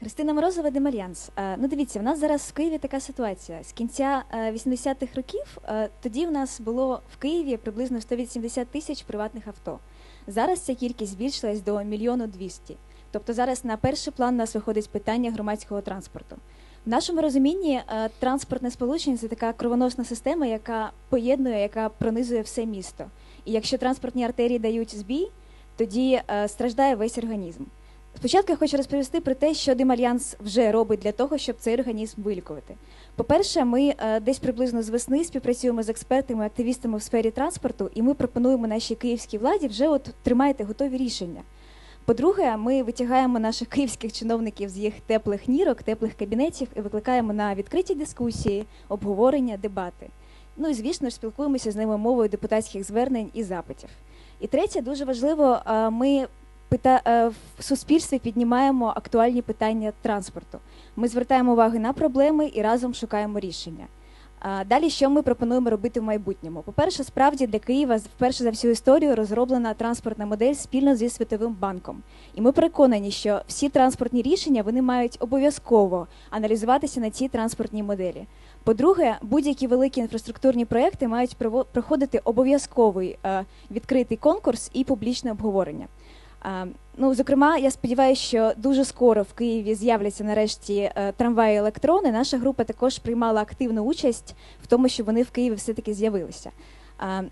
Христина Морозова Демальянс. Е, Ну, дивіться, в нас зараз в Києві така ситуація. З кінця е, 80-х років е, тоді в нас було в Києві приблизно 180 тисяч приватних авто. Зараз ця кількість збільшилась до мільйону двісті. Тобто зараз на перший план у нас виходить питання громадського транспорту. В нашому розумінні е, транспортне сполучення це така кровоносна система, яка поєднує, яка пронизує все місто. І якщо транспортні артерії дають збій, тоді е, страждає весь організм. Спочатку я хочу розповісти про те, що Димальянс вже робить для того, щоб цей організм вилікувати. По-перше, ми е, десь приблизно з весни співпрацюємо з експертами, активістами в сфері транспорту, і ми пропонуємо нашій київській владі вже от тримайте готові рішення. По-друге, ми витягаємо наших київських чиновників з їх теплих нірок, теплих кабінетів і викликаємо на відкриті дискусії, обговорення, дебати. Ну і звісно ж спілкуємося з ними мовою депутатських звернень і запитів. І третє, дуже важливо, е, ми в суспільстві піднімаємо актуальні питання транспорту. Ми звертаємо увагу на проблеми і разом шукаємо рішення. Далі, що ми пропонуємо робити в майбутньому? По-перше, справді для Києва вперше за всю історію розроблена транспортна модель спільно зі Світовим банком. І ми переконані, що всі транспортні рішення вони мають обов'язково аналізуватися на цій транспортній моделі. По-друге, будь-які великі інфраструктурні проекти мають проходити обов'язковий е, відкритий конкурс і публічне обговорення. Ну, зокрема, я сподіваюся, що дуже скоро в Києві з'являться нарешті е, трамваї електрони. Наша група також приймала активну участь в тому, щоб вони в Києві все-таки з'явилися.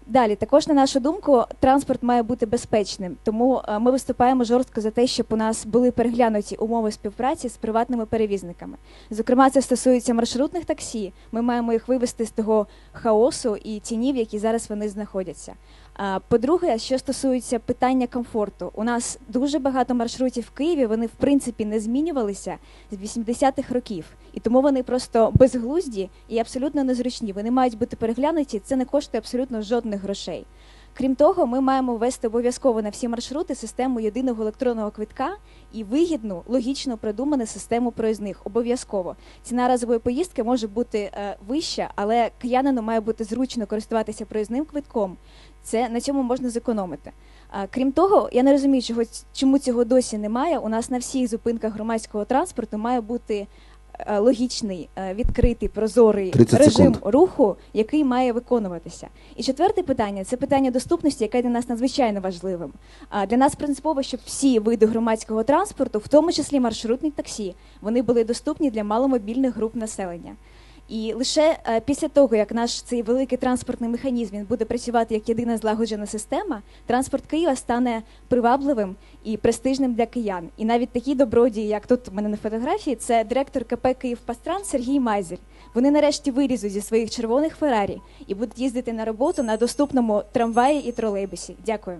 Далі, також на нашу думку, транспорт має бути безпечним, тому е, ми виступаємо жорстко за те, щоб у нас були переглянуті умови співпраці з приватними перевізниками. Зокрема, це стосується маршрутних таксі. Ми маємо їх вивести з того хаосу і тінів, які зараз вони знаходяться. По-друге, що стосується питання комфорту, у нас дуже багато маршрутів в Києві. Вони в принципі не змінювалися з 80-х років, і тому вони просто безглузді і абсолютно незручні. Вони мають бути переглянуті. Це не коштує абсолютно жодних грошей. Крім того, ми маємо ввести обов'язково на всі маршрути систему єдиного електронного квитка і вигідну, логічно продуману систему проїзних. Обов'язково ціна разової поїздки може бути е, вища, але киянину має бути зручно користуватися проїзним квитком. Це на цьому можна зекономити. А, крім того, я не розумію, чого чому цього досі немає. У нас на всіх зупинках громадського транспорту має бути е, логічний, е, відкритий, прозорий режим секунд. руху, який має виконуватися. І четверте питання це питання доступності, яке для нас надзвичайно важливим. Для нас принципово, щоб всі види громадського транспорту, в тому числі маршрутні таксі, вони були доступні для маломобільних груп населення. І лише е, після того, як наш цей великий транспортний механізм він буде працювати як єдина злагоджена система, транспорт Києва стане привабливим і престижним для киян. І навіть такі добродії, як тут у мене на фотографії, це директор КП Київпастран Сергій Майзель. Вони нарешті вилізуть зі своїх червоних Феррарі і будуть їздити на роботу на доступному трамваї і тролейбусі. Дякую.